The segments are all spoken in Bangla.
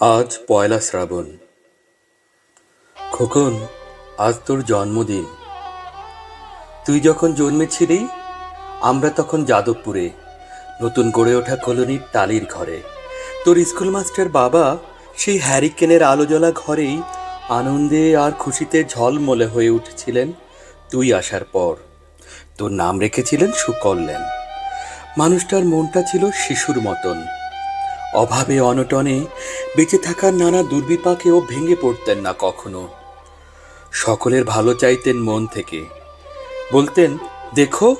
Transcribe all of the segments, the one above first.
আজ পয়লা শ্রাবণ। খোকন, আজ তোর জন্মদিন। তুই যখন জন্মেছিলি, আমরা তখন যাদবপুরে, নতুন গড়ে ওঠা কলোনির টালির ঘরে। তোর স্কুল মাস্টার বাবা সেই হ্যারিকেনের আলো জ্বলা ঘরেই আনন্দে আর খুশিতে ঝলমলে হয়ে উঠেছিলেন তুই আসার পর। তোর নাম রেখেছিলেন সুকল্যাণ। মানুষটার মনটা ছিল শিশুর মতন। অভাবে অনটনে বেঁচে থাকার নানা দুর্বিপাকেও ভেঙে পড়তেন না কখনো। সকলের ভালো চাইতেন মন থেকে। বলতেন, দেখো,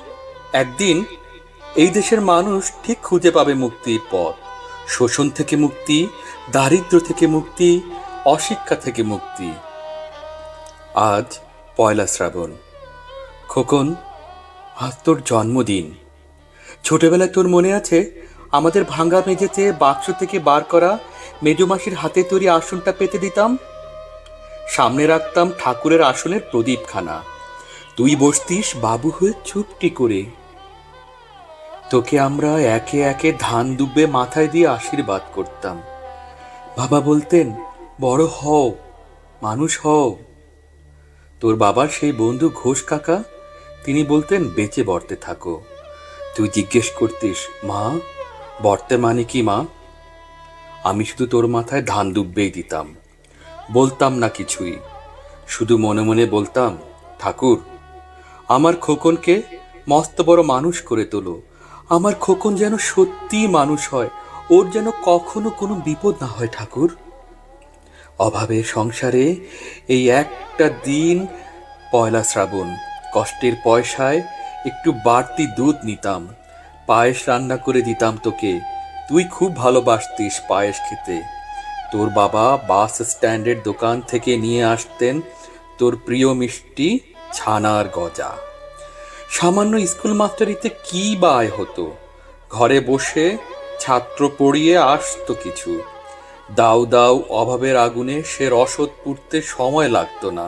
একদিন এই দেশের মানুষ ঠিক খুঁজে পাবে মুক্তির পথ। শোষণ থেকে মুক্তি, দারিদ্র থেকে মুক্তি, অশিক্ষা থেকে মুক্তি। আজ পয়লা শ্রাবণ। খোকন, আজ তোর জন্মদিন। ছোটবেলায় তোর মনে আছে আমাদের ভাঙ্গা মেঝেতে বাক্স থেকে বার করা মেজমাসির হাতে তৈরি আসনটা পেতে দিতাম। সামনে রাখতাম ঠাকুরের আসনের প্রদীপখানা। তুই বসতিস বাবু হয়ে চুপটি করে। তোকে আমরা একে একে ধান দুব্বে মাথায় দিয়ে আশীর্বাদ করতাম। বাবা বলতেন, বড় হও, মানুষ হও। তোর বাবার সেই বন্ধু ঘোষ কাকা, তিনি বলতেন, বেঁচে বর্তে থাকো। তুই জিজ্ঞেস করতিস, মা বর্তে মানে কি, মা? আমি শুধু তোর মাথায় ধান দুব্বেই দিতাম। বলতাম না কিছুই। শুধু মনে মনে বলতাম, ঠাকুর, আমার খোকনকে মস্ত বড় মানুষ করে তোলো। আমার খোকন যেন সত্যিই মানুষ হয়। ওর যেন কখনো কোনো বিপদ না হয়, ঠাকুর। অভাবে সংসারে এই একটা দিন পয়লা শ্রাবণ, কষ্টের পয়সায় একটু বাড়তি দুধ নিতাম। পায়েস রান্না করে দিতাম তোকে। তুই খুব ভালোবাসতিস পায়েস খেতে। তোর বাবা বাস স্ট্যান্ডের দোকান থেকে নিয়ে আসতেন তোর প্রিয় মিষ্টি ছানার গজা। সামান্য স্কুল মাস্টারিতে কি বা আয় হতো? ঘরে বসে ছাত্র পড়িয়ে আসতো কিছু। দাউ দাউ অভাবের আগুনে সে রসদ পুড়তে সময় লাগতো না।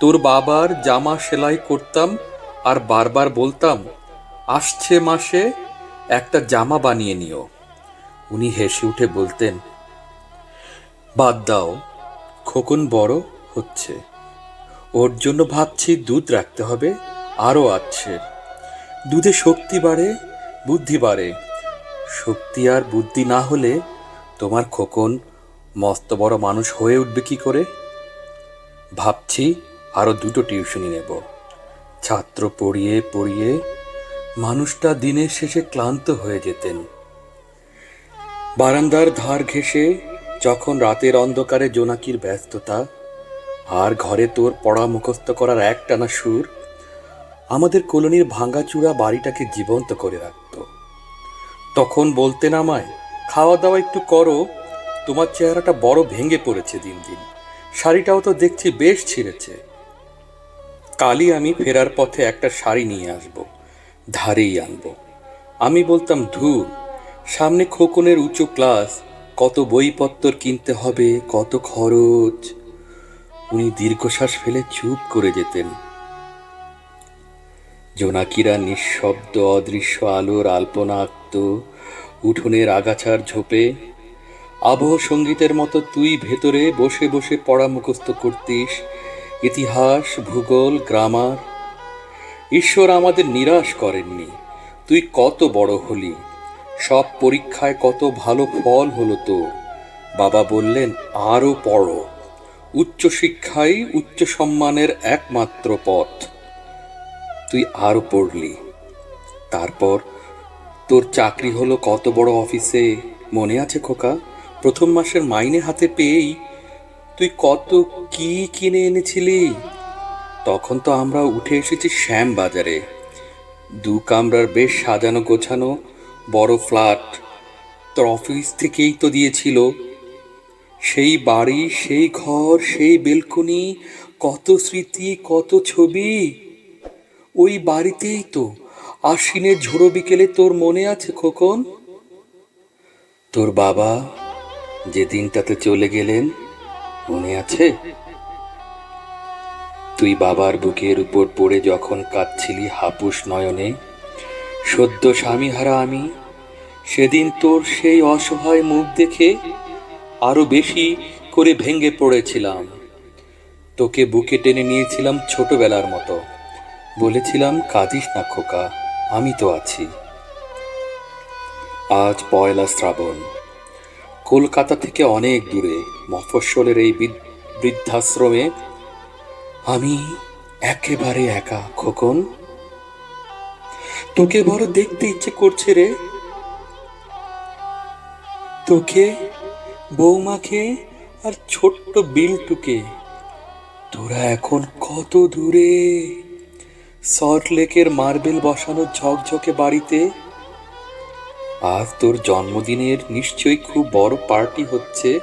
তোর বাবার জামা সেলাই করতাম আর বারবার বলতাম আসছে মাসে একটা জামা বানিয়ে নিও। উনি হেসে উঠে বলতেন, বাদ দাও, খোকন বড় হচ্ছে। ওর জন্য ভাবছি দুধ রাখতে হবে, আরও আছে। দুধে শক্তি বাড়ে, বুদ্ধি বাড়ে। শক্তি আর বুদ্ধি না হলে তোমার খোকন মস্ত বড় মানুষ হয়ে উঠবে কি করে? ভাবছি আরও দুটো টিউশনি নেব। ছাত্র পড়িয়ে পড়িয়ে মানুষটা দিনের শেষে ক্লান্ত হয়ে যেতেন। বারান্দার ধার ঘেঁষে যখন রাতের অন্ধকারে জোনাকির ব্যস্ততা আর ঘরে তোর পড়া মুখস্থ করার একটানা সুর, আমাদের কলোনির ভাঙাচূড়া বাড়িটাকে জীবন্ত করে রাখত। তখন বলতেন আমায় খাওয়া দাওয়া একটু করো, তোমার চেহারাটা বড় ভেঙে পড়েছে দিন দিন। শাড়িটাও তো দেখছি বেশ ছিঁড়েছে। কালই আমি ফেরার পথে একটা শাড়ি নিয়ে আসব। ধারেই আনব। আমি বলতাম, ধুর, সামনে খোকনের উঁচু ক্লাস, কত বইপত্তর কিনতে হবে, কত খরচ। উনি দীর্ঘশ্বাস ফেলে চুপ করে যেতেন। জোনাকিরা নিঃশব্দ, অদৃশ্য আলোর আলপনা আঁকত উঠোনের আগাছার ঝোপে আবহ সঙ্গীতের মতো তুই ভেতরে বসে বসে পড়া মুখস্থ করতিস। ইতিহাস, ভূগোল, গ্রামার ঈশ্বর আমাদের নিরাশ করেননি। তুই কত বড় হলি। সব পরীক্ষায় কত ভালো ফল হলো তোর। বাবা বললেন আরও পড়ো। উচ্চশিক্ষাই উচ্চ সম্মানের একমাত্র পথ। তুই আরও পড়লি। তারপর তোর চাকরি হলো কত বড় অফিসে? মনে আছে খোকা? প্রথম মাসের মাইনে হাতে পেয়েই তুই কত কি কিনে এনেছিলি? তখন তো আমরা উঠে এসেছি শ্যাম বাজারে। দু কামরার বেশ সাজানো গোছানো বড় ফ্ল্যাট তোর অফিস থেকেই তো দিয়েছিল। সেই বাড়ি, সেই ঘর, সেই বেলকনি, কত স্মৃতি, কত ছবি। ওই বাড়িতেই তো আশ্বিনের ঝোড়ো বিকেলে তোর মনে আছে খোকন? তোর বাবা যে দিনটাতে চলে গেলেন, মনে আছে? তুই বাবার বুকের উপর পড়ে যখন কাঁদছিলি হাপুস নয়নে, সদ্য স্বামীহারা আমি, সেদিন তোর সেই অসহায় মুখ দেখে আরও বেশি করে ভেঙে পড়েছিলাম। তোকে বুকে টেনে নিয়েছিলাম ছোটবেলার মতো। বলেছিলাম, কাঁদিস না খোকা, আমি তো আছি। আজ পয়লা শ্রাবণ। কলকাতা থেকে অনেক দূরে মফস্বলের এই বৃদ্ধাশ্রমে আমি একেবারে একা, খোকন। তোকে বড় দেখতে ইচ্ছে করছে রে। তোকে, বৌমাকে আর ছোট্ট বিলটুকে। তোরা এখন কত দূরে? সল্ট লেকের মার্বেল বসানো ঝকঝকে বাড়িতে। আজ তোর জন্মদিনের নিশ্চয়ই খুব বড় পার্টি হচ্ছে,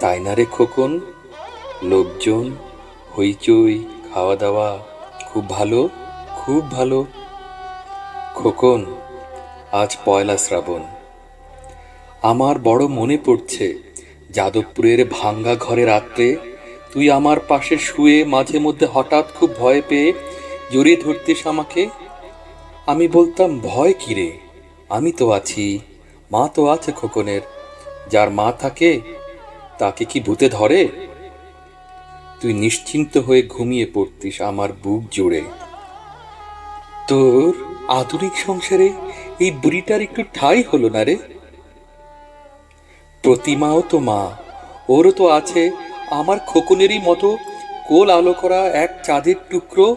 তাই না রে খোকন? লোকজন হইচই খাওয়া দাওয়া খুব ভালো খুব ভালো। খোকন, আজ পয়লা শ্রাবণ। আমার বড় মনে পড়ছে, যাদবপুরের ভাঙ্গা ঘরে রাত্রে তুই আমার পাশে শুয়ে মাঝে মধ্যে হঠাৎ খুব ভয় পেয়ে জড়িয়ে ধরতিস আমাকে। আমি বলতাম, ভয় কি রে? আমি তো আছি, মা তো আছে খোকনের। যার মা থাকে, তাকে কি ভূতে ধরে? তুই নিশ্চিন্ত হয়ে ঘুমিয়ে পড়তিস আমার বুক জুড়ে। তোর আধুনিক সংসারে এই বুড়িটার একটু ঠাই হলো না রে। প্রতিমাও তো মা, ওরও তো আছে আমার খোকনেরই মতো কোল আলো করা এক চাঁদের টুকরো।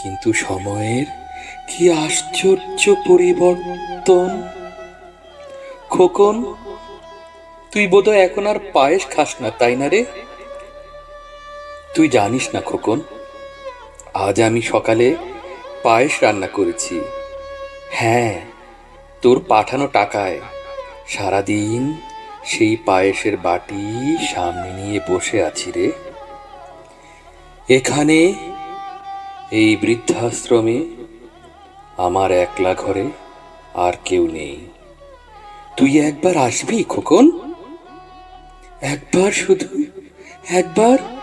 কিন্তু সময়ের কি আশ্চর্য পরিবর্তন। খোকন, তুই বোধহয় এখন আর পায়েস খাস না, তাই না রে? তুই জানিস না খোকন, আজ আমি সকালে পায়েস রান্না করেছি। হ্যাঁ তোর পাঠানো টাকায় সারাদিন সেই পায়েসের বাটি সামনে নিয়ে বসে আছি রে। এখানে এই বৃদ্ধাশ্রমে আমার একলা ঘরে আর কেউ নেই। তুই একবার আসবি খোকন? একবার শুধু একবার?